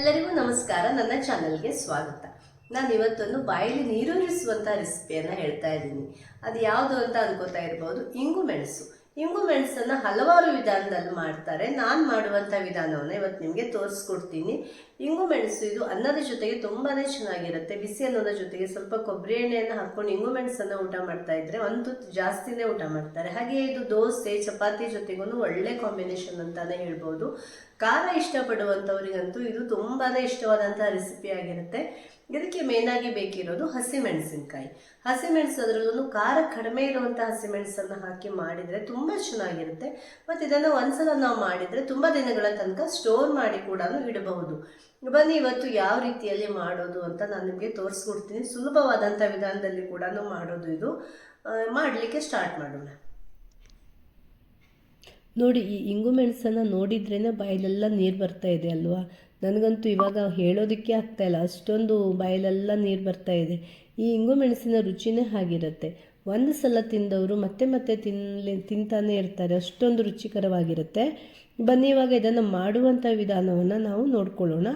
ಎಲ್ಲರಿಗೂ ನಮಸ್ಕಾರ. ನನ್ನ ಚಾನಲ್ಗೆ ಸ್ವಾಗತ. ನಾನು ಇವತ್ತೊಂದು ಬಾಯಲ್ಲಿ ನೀರೂರಿಸುವಂಥ ರೆಸಿಪಿಯನ್ನು ಹೇಳ್ತಾ ಇದ್ದೀನಿ. ಅದು ಯಾವುದು ಅಂತ ಅನ್ಕೋತಾ ಇರ್ಬೋದು. ಇಂಗು ಮೆಣಸು. ಇಂಗು ಮೆಣಸನ್ನು ಹಲವಾರು ವಿಧಾನದಲ್ಲಿ ಮಾಡ್ತಾರೆ. ನಾನು ಮಾಡುವಂಥ ವಿಧಾನವನ್ನು ಇವತ್ತು ನಿಮಗೆ ತೋರಿಸ್ಕೊಡ್ತೀನಿ. ಇಂಗು ಮೆಣಸು, ಇದು ಅನ್ನದ ಜೊತೆಗೆ ತುಂಬಾ ಚೆನ್ನಾಗಿರುತ್ತೆ. ಬಿಸಿ ಅನ್ನದ ಜೊತೆಗೆ ಸ್ವಲ್ಪ ಕೊಬ್ಬರಿ ಎಣ್ಣೆಯನ್ನು ಹಾಕೊಂಡು ಇಂಗು ಮೆಣಸನ್ನು ಊಟ ಮಾಡ್ತಾ ಇದ್ರೆ ಒಂದು ಜಾಸ್ತಿನೇ ಊಟ ಮಾಡ್ತಾರೆ. ಹಾಗೆ ಇದು ದೋಸೆ, ಚಪಾತಿ ಜೊತೆಗೂ ಒಳ್ಳೆ ಕಾಂಬಿನೇಷನ್ ಅಂತಾನೆ ಹೇಳ್ಬೋದು. ಖಾರ ಇಷ್ಟಪಡುವಂಥವ್ರಿಗಂತೂ ಇದು ತುಂಬಾ ಇಷ್ಟವಾದಂಥ ರೆಸಿಪಿ ಆಗಿರುತ್ತೆ. ಇದಕ್ಕೆ ಮೇನಾಗಿ ಬೇಕಿರೋದು ಹಸಿಮೆಣಸಿನ್ಕಾಯಿ. ಹಸಿಮೆಣಸು ಅದರಲ್ಲೂ ಖಾರ ಕಡಿಮೆ ಇರುವಂಥ ಹಸಿಮೆಣಸನ್ನು ಹಾಕಿ ಮಾಡಿದರೆ ತುಂಬ ಚೆನ್ನಾಗಿರುತ್ತೆ. ಮತ್ತು ಇದನ್ನು ಒಂದ್ಸಲ ನಾವು ಮಾಡಿದರೆ ತುಂಬ ದಿನಗಳ ತನಕ ಸ್ಟೋರ್ ಮಾಡಿ ಕೂಡ ಇಡಬಹುದು. ಬನ್ನಿ, ಇವತ್ತು ಯಾವ ರೀತಿಯಲ್ಲಿ ಮಾಡೋದು ಅಂತ ನಾನು ನಿಮಗೆ ತೋರಿಸ್ಕೊಡ್ತೀನಿ. ಸುಲಭವಾದಂಥ ವಿಧಾನದಲ್ಲಿ ಕೂಡ ಮಾಡೋದು ಇದು. ಮಾಡಲಿಕ್ಕೆ ಸ್ಟಾರ್ಟ್ ಮಾಡೋಣ. ನೋಡಿ, ಈ ಇಂಗು ಮೆಣಸನ್ನು ನೋಡಿದ್ರೇ ಬಾಯಲೆಲ್ಲ ನೀರು ಬರ್ತಾ ಇದೆ ಅಲ್ವಾ? ನನಗಂತೂ ಇವಾಗ ಹೇಳೋದಕ್ಕೆ ಆಗ್ತಾ ಇಲ್ಲ. ಅಷ್ಟೊಂದು ಬಾಯಲೆಲ್ಲ ನೀರು ಬರ್ತಾ ಇದೆ. ಈ ಇಂಗು ಮೆಣಸಿನ ರುಚಿನೇ ಹಾಗಿರುತ್ತೆ. ಒಂದು ಸಲ ತಿಂದವರು ಮತ್ತೆ ಮತ್ತೆ ತಿನ್ಲಿ, ತಿಂತಾನೆ ಇರ್ತಾರೆ. ಅಷ್ಟೊಂದು ರುಚಿಕರವಾಗಿರುತ್ತೆ. ಬನ್ನಿ, ಇವಾಗ ಇದನ್ನು ಮಾಡುವಂಥ ವಿಧಾನವನ್ನು ನಾವು ನೋಡ್ಕೊಳ್ಳೋಣ.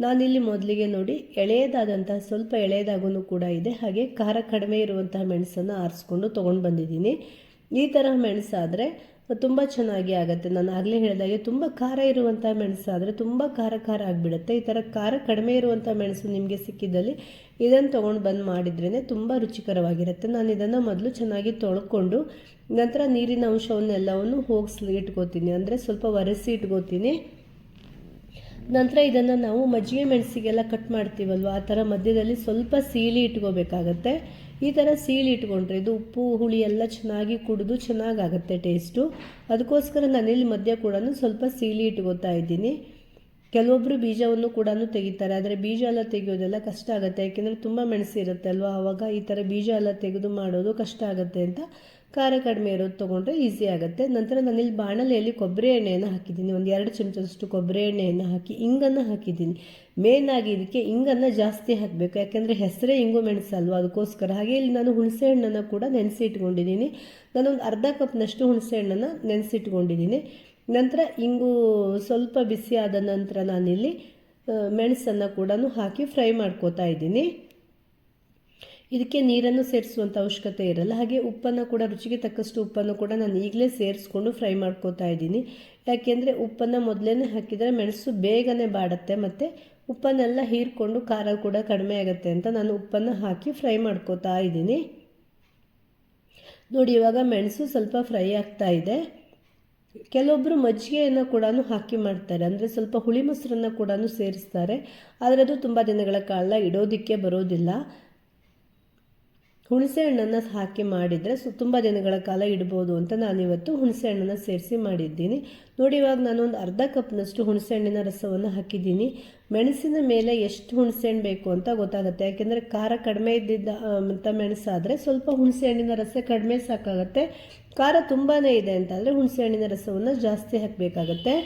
ನಾನಿಲ್ಲಿ ಮೊದಲಿಗೆ ನೋಡಿ, ಎಳೆಯದಾದಂತಹ, ಸ್ವಲ್ಪ ಎಳೆಯದಾಗೂ ಕೂಡ ಇದೆ. ಹಾಗೆ ಖಾರ ಕಡಿಮೆ ಇರುವಂತಹ ಮೆಣಸನ್ನು ಆರಿಸ್ಕೊಂಡು ತೊಗೊಂಡು ಬಂದಿದ್ದೀನಿ. ಈ ಥರ ಮೆಣಸಾದರೆ ತುಂಬ ಚೆನ್ನಾಗಿ ಆಗುತ್ತೆ. ನಾನು ಆಗಲೇ ಹೇಳಿದಾಗೆ ತುಂಬ ಖಾರ ಇರುವಂಥ ಮೆಣಸಾದರೆ ತುಂಬ ಖಾರ ಖಾರ ಆಗಿಬಿಡುತ್ತೆ. ಈ ಥರ ಖಾರ ಕಡಿಮೆ ಇರುವಂಥ ಮೆಣಸು ನಿಮಗೆ ಸಿಕ್ಕಿದ್ದಲ್ಲಿ ಇದನ್ನು ತೊಗೊಂಡು ಬಂದು ಮಾಡಿದ್ರೇ ತುಂಬ ರುಚಿಕರವಾಗಿರುತ್ತೆ. ನಾನು ಇದನ್ನು ಮೊದಲು ಚೆನ್ನಾಗಿ ತೊಳ್ಕೊಂಡು ನಂತರ ನೀರಿನ ಅಂಶವನ್ನೆಲ್ಲವನ್ನು ಹೋಗಿಸ್ಲಿ ಇಟ್ಕೋತೀನಿ. ಅಂದರೆ ಸ್ವಲ್ಪ ಒರೆಸಿ ಇಟ್ಕೋತೀನಿ. ನಂತರ ಇದನ್ನು ನಾವು ಮಜ್ಜಿಗೆ ಮೆಣಸಿಗೆಲ್ಲ ಕಟ್ ಮಾಡ್ತೀವಲ್ವ, ಆ ಥರ ಮಧ್ಯದಲ್ಲಿ ಸ್ವಲ್ಪ ಸೀಳಿ ಇಟ್ಕೋಬೇಕಾಗತ್ತೆ. ಈ ಥರ ಸೀಳಿ ಇಟ್ಕೊಂಡ್ರೆ ಇದು ಉಪ್ಪು, ಹುಳಿ ಎಲ್ಲ ಚೆನ್ನಾಗಿ ಕುಡಿದು ಚೆನ್ನಾಗಾಗತ್ತೆ ಟೇಸ್ಟು ಅದಕ್ಕೋಸ್ಕರ ನಾನಿಲ್ಲಿ ಮಧ್ಯ ಕೂಡ ಸ್ವಲ್ಪ ಸೀಳಿ ಇಟ್ಕೋತಾ ಇದ್ದೀನಿ. ಕೆಲವೊಬ್ಬರು ಬೀಜವನ್ನು ಕೂಡ ತೆಗಿತಾರೆ. ಆದರೆ ಬೀಜ ಎಲ್ಲ ತೆಗೆಯೋದೆಲ್ಲ ಕಷ್ಟ ಆಗುತ್ತೆ. ಯಾಕೆಂದರೆ ತುಂಬ ಮೆಣಸು ಇರುತ್ತೆ ಅಲ್ವಾ? ಆವಾಗ ಈ ಥರ ಬೀಜ ಎಲ್ಲ ತೆಗೆದು ಮಾಡೋದು ಕಷ್ಟ ಆಗುತ್ತೆ ಅಂತ ಖಾರ ಕಡಿಮೆ ಇರೋದು ತೊಗೊಂಡ್ರೆ ಈಸಿ ಆಗುತ್ತೆ. ನಂತರ ನಾನಿಲ್ಲಿ ಬಾಣಲೆಯಲ್ಲಿ ಕೊಬ್ಬರಿ ಎಣ್ಣೆಯನ್ನು ಹಾಕಿದ್ದೀನಿ. ಒಂದು ಎರಡು ಚಮಚದಷ್ಟು ಕೊಬ್ಬರಿ ಎಣ್ಣೆಯನ್ನು ಹಾಕಿ ಇಂಗನ್ನು ಹಾಕಿದ್ದೀನಿ. ಮೇನ್ ಆಗಿ ಇದಕ್ಕೆ ಇಂಗನ್ನು ಜಾಸ್ತಿ ಹಾಕಬೇಕು. ಯಾಕೆಂದರೆ ಹೆಸರೇ ಇಂಗು ಮೆಣಸು ಅಲ್ವಾ? ಅದಕ್ಕೋಸ್ಕರ. ಹಾಗೆ ಇಲ್ಲಿ ನಾನು ಹುಣಸೆ ಹಣ್ಣನ್ನು ಕೂಡ ನೆನೆಸಿ ಇಟ್ಕೊಂಡಿದ್ದೀನಿ. ನಾನೊಂದು ಅರ್ಧ ಕಪ್ನಷ್ಟು ಹುಣಸೆ ಹಣ್ಣನ್ನು ನೆನೆಸಿ ಇಟ್ಕೊಂಡಿದ್ದೀನಿ. ನಂತರ ಇಂಗು ಸ್ವಲ್ಪ ಬಿಸಿ ಆದ ನಂತರ ನಾನಿಲ್ಲಿ ಮೆಣಸನ್ನು ಕೂಡ ಹಾಕಿ ಫ್ರೈ ಮಾಡ್ಕೋತಾ ಇದ್ದೀನಿ. ಇದಕ್ಕೆ ನೀರನ್ನು ಸೇರಿಸುವಂಥ ಅವಶ್ಯಕತೆ ಇರಲ್ಲ. ಹಾಗೆ ಉಪ್ಪನ್ನು ಕೂಡ, ರುಚಿಗೆ ತಕ್ಕಷ್ಟು ಉಪ್ಪನ್ನು ಕೂಡ ನಾನು ಈಗಲೇ ಸೇರಿಸ್ಕೊಂಡು ಫ್ರೈ ಮಾಡ್ಕೋತಾ ಇದ್ದೀನಿ. ಯಾಕೆಂದರೆ ಉಪ್ಪನ್ನು ಮೊದಲೇ ಹಾಕಿದರೆ ಮೆಣಸು ಬೇಗನೆ ಬಾಡುತ್ತೆ ಮತ್ತು ಉಪ್ಪನ್ನೆಲ್ಲ ಹೀರ್ಕೊಂಡು ಖಾರ ಕೂಡ ಕಡಿಮೆ ಆಗುತ್ತೆ ಅಂತ ನಾನು ಉಪ್ಪನ್ನು ಹಾಕಿ ಫ್ರೈ ಮಾಡ್ಕೋತಾ ಇದ್ದೀನಿ. ನೋಡಿ, ಇವಾಗ ಮೆಣಸು ಸ್ವಲ್ಪ ಫ್ರೈ ಆಗ್ತಾ ಇದೆ. ಕೆಲವೊಬ್ಬರು ಮಜ್ಜಿಗೆಯನ್ನು ಕೂಡ ಹಾಕಿ ಮಾಡ್ತಾರೆ. ಅಂದರೆ ಸ್ವಲ್ಪ ಹುಳಿ ಮೊಸರನ್ನು ಕೂಡ ಸೇರಿಸ್ತಾರೆ. ಆದರೆ ಅದು ತುಂಬ ದಿನಗಳ ಕಾಲ ಇಡೋದಕ್ಕೆ ಬರೋದಿಲ್ಲ. ಹುಣಸೆ ಹಣ್ಣನ್ನು ಹಾಕಿ ಮಾಡಿದರೆ ಸು ತುಂಬ ದಿನಗಳ ಕಾಲ ಇಡ್ಬೋದು ಅಂತ ನಾನಿವತ್ತು ಹುಣಸೆ ಹಣ್ಣನ್ನು ಸೇರಿಸಿ ಮಾಡಿದ್ದೀನಿ. ನೋಡಿ, ಇವಾಗ ನಾನೊಂದು ಅರ್ಧ ಕಪ್ನಷ್ಟು ಹುಣಸೆ ಹಣ್ಣಿನ ರಸವನ್ನು ಹಾಕಿದ್ದೀನಿ. ಮೆಣಸಿನ ಮೇಲೆ ಎಷ್ಟು ಹುಣಸೆ ಹಣ್ಣು ಬೇಕು ಅಂತ ಗೊತ್ತಾಗುತ್ತೆ. ಯಾಕೆಂದರೆ ಖಾರ ಕಡಿಮೆ ಇದ್ದಿದ್ದ ಅಂತ ಮೆಣಸಾದರೆ ಸ್ವಲ್ಪ ಹುಣಸೆ ಹಣ್ಣಿನ ರಸ ಕಡಿಮೆ ಸಾಕಾಗುತ್ತೆ. ಖಾರ ತುಂಬಾ ಇದೆ ಅಂತಂದರೆ ಹುಣಸೆ ಹಣ್ಣಿನ ರಸವನ್ನು ಜಾಸ್ತಿ ಹಾಕಬೇಕಾಗತ್ತೆ.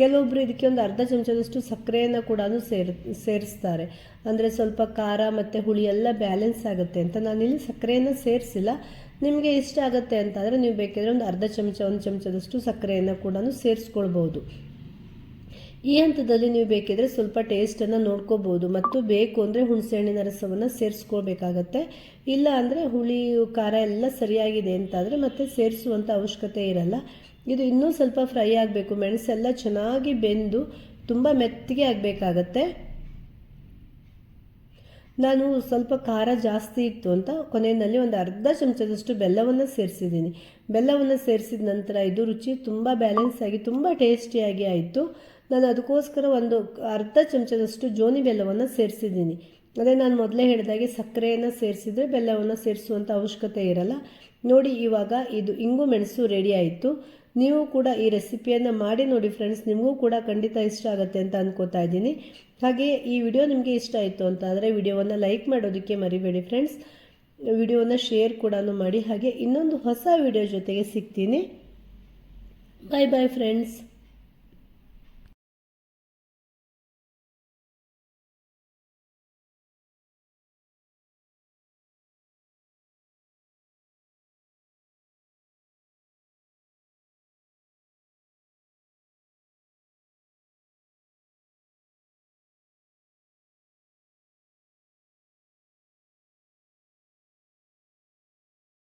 ಕೆಲವೊಬ್ಬರು ಇದಕ್ಕೆ ಒಂದು ಅರ್ಧ ಚಮಚದಷ್ಟು ಸಕ್ಕರೆಯನ್ನು ಕೂಡ ಸೇರ್, ಸೇರಿಸ್ತಾರೆ. ಅಂದರೆ ಸ್ವಲ್ಪ ಖಾರ ಮತ್ತು ಹುಳಿ ಎಲ್ಲ ಬ್ಯಾಲೆನ್ಸ್ ಆಗುತ್ತೆ ಅಂತ. ನಾನಿಲ್ಲಿ ಸಕ್ಕರೆಯನ್ನು ಸೇರಿಸಿಲ್ಲ. ನಿಮಗೆ ಇಷ್ಟ ಆಗುತ್ತೆ ಅಂತಂದರೆ ನೀವು ಬೇಕಿದ್ರೆ ಒಂದು ಅರ್ಧ ಚಮಚ, ಒಂದು ಚಮಚದಷ್ಟು ಸಕ್ಕರೆಯನ್ನು ಕೂಡ ಸೇರಿಸ್ಕೊಳ್ಬೋದು. ಈ ಹಂತದಲ್ಲಿ ನೀವು ಬೇಕಿದ್ರೆ ಸ್ವಲ್ಪ ಟೇಸ್ಟನ್ನು ನೋಡ್ಕೋಬೋದು. ಮತ್ತು ಬೇಕು ಅಂದರೆ ಹುಣಸೆಹಣ್ಣಿನ ರಸವನ್ನು ಸೇರಿಸ್ಕೊಳ್ಬೇಕಾಗತ್ತೆ ಇಲ್ಲ ಅಂದರೆ ಹುಳಿ, ಖಾರ ಎಲ್ಲ ಸರಿಯಾಗಿದೆ ಅಂತಾದರೆ ಮತ್ತೆ ಸೇರಿಸುವಂಥ ಅವಶ್ಯಕತೆ ಇರಲ್ಲ. ಇದು ಇನ್ನೂ ಸ್ವಲ್ಪ ಫ್ರೈ ಆಗಬೇಕು. ಮೆಣಸೆಲ್ಲ ಚೆನ್ನಾಗಿ ಬೆಂದು ತುಂಬ ಮೆತ್ತಗೆ ಆಗಬೇಕಾಗತ್ತೆ. ನಾನು ಸ್ವಲ್ಪ ಖಾರ ಜಾಸ್ತಿ ಇತ್ತು ಅಂತ ಕೊನೆಯಲ್ಲಿ ಒಂದು ಅರ್ಧ ಚಮಚದಷ್ಟು ಬೆಲ್ಲವನ್ನು ಸೇರಿಸಿದ್ದೀನಿ. ಬೆಲ್ಲವನ್ನು ಸೇರಿಸಿದ ನಂತರ ಇದು ರುಚಿ ತುಂಬ ಬ್ಯಾಲೆನ್ಸ್ ಆಗಿ ತುಂಬ ಟೇಸ್ಟಿಯಾಗಿ ಆಯಿತು. ನಾನು ಅದಕ್ಕೋಸ್ಕರ ಒಂದು ಅರ್ಧ ಚಮಚದಷ್ಟು ಜೋನಿ ಬೆಲ್ಲವನ್ನು ಸೇರಿಸಿದ್ದೀನಿ. ಅದೇ ನಾನು ಮೊದಲೇ ಹೇಳಿದಾಗೆ ಸಕ್ಕರೆಯನ್ನು ಸೇರಿಸಿದರೆ ಬೆಲ್ಲವನ್ನು ಸೇರಿಸುವಂಥ ಅವಶ್ಯಕತೆ ಇರಲ್ಲ. ನೋಡಿ, ಇವಾಗ ಇದು ಇಂಗು ಮೆಣಸು ರೆಡಿ ಆಯಿತು. ನೀವು ಕೂಡ ಈ ರೆಸಿಪಿಯನ್ನು ಮಾಡಿ ನೋಡಿ ಫ್ರೆಂಡ್ಸ್ ನಿಮಗೂ ಕೂಡ ಖಂಡಿತ ಇಷ್ಟ ಆಗುತ್ತೆ ಅಂತ ಅಂದ್ಕೋತಾ ಇದ್ದೀನಿ. ಹಾಗೆಯೇ ಈ ವಿಡಿಯೋ ನಿಮಗೆ ಇಷ್ಟ ಆಯಿತು ಅಂತ ಆದರೆ ವಿಡಿಯೋವನ್ನು ಲೈಕ್ ಮಾಡೋದಕ್ಕೆ ಮರಿಬೇಡಿ ಫ್ರೆಂಡ್ಸ್ ವಿಡಿಯೋನ ಶೇರ್ ಕೂಡ ಮಾಡಿ. ಹಾಗೆ ಇನ್ನೊಂದು ಹೊಸ ವಿಡಿಯೋ ಜೊತೆಗೆ ಸಿಗ್ತೀನಿ. ಬಾಯ್ ಬಾಯ್ ಫ್ರೆಂಡ್ಸ್